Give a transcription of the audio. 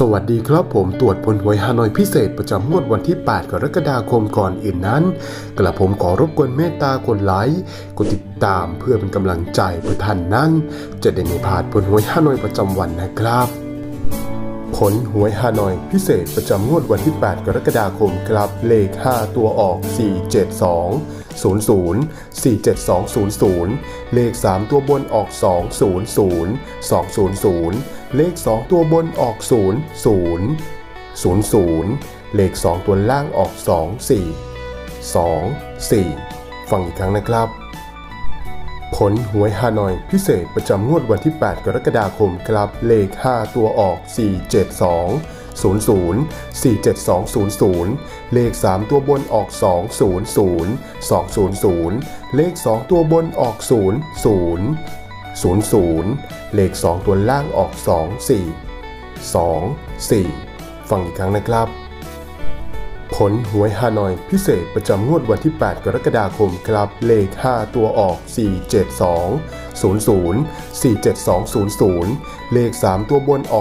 สวัสดีครับผมตรวจผลหวยฮานอยพิเศษประจำงวดวันที่ 8 กรกฎาคมก่อนอื่นนั้น กระผมขอรบกวนเมตตากดไลค์กดติดตามเพื่อเป็นกำลังใจเพื่อท่านนั้น จะได้ไม่พลาดผลหวยฮานอยประจำวันนะครับ ผลหวยฮานอย พิเศษประจำงวดวันที่ 8 กรกฎาคมครับเลข 5 ตัวออก 472 00 47200 เลข 3 ตัวบนออก 200 200 เลข 2 ตัวบนออก 00 00 เลข 2 ตัวล่างออก 24 2 4 ฟังอีกครั้งนะครับ ผลหวยฮานอยพิเศษประจำงวดวันที่ 8 กรกฎาคมครับเลข 5 ตัวออก 472 00 47200 เลข 3 ตัวบนออก 200 200 เลข 2 ตัวบนออก 00 00 เลข 2 ตัวล่างออก 24 2 4 ฟังอีกครั้งนะครับ ผลหวยฮานอยพิเศษประจำงวดวันที่ 8 กรกฎาคมครับ เลข 5 ตัวออก 472 00 47200 เลข 3 ตัวบนออก